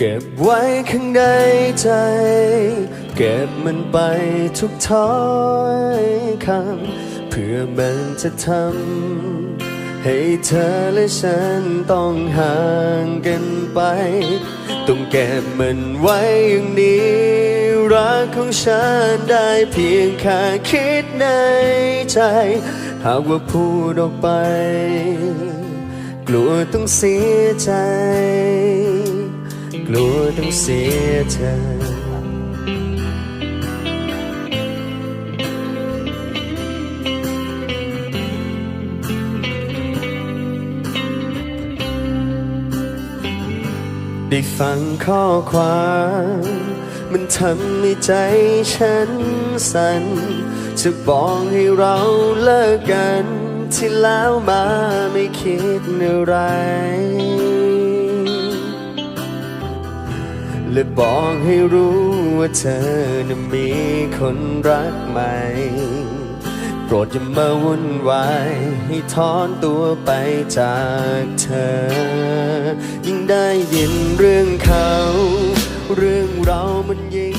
เก็บไว้ข้างในใจ เก็บมันไปทุกถ้อยคำเพื่อมันจะทำให้เธอและฉันต้องห่างกันไป ต้องเก็บมันไว้อย่างนี้ รักของฉันได้เพียงแค่คิดในใจ หากว่าพูดออกไป กลัวต้องเสียใจ ต้องเสียเธอได้ฟังข้อความ มันทำให้ใจฉันสั่นจะบอกให้เราเลิกกันที่แล้วมาไม่คิดอะไร และบอกให้รู้ว่าเธอนั้นมีคนรักใหม่ โปรดอย่ามาวุ่นวายให้ถอนตัวไปจากเธอ ยิ่งได้ยินเรื่องเขา เรื่องเรามันยิ่ง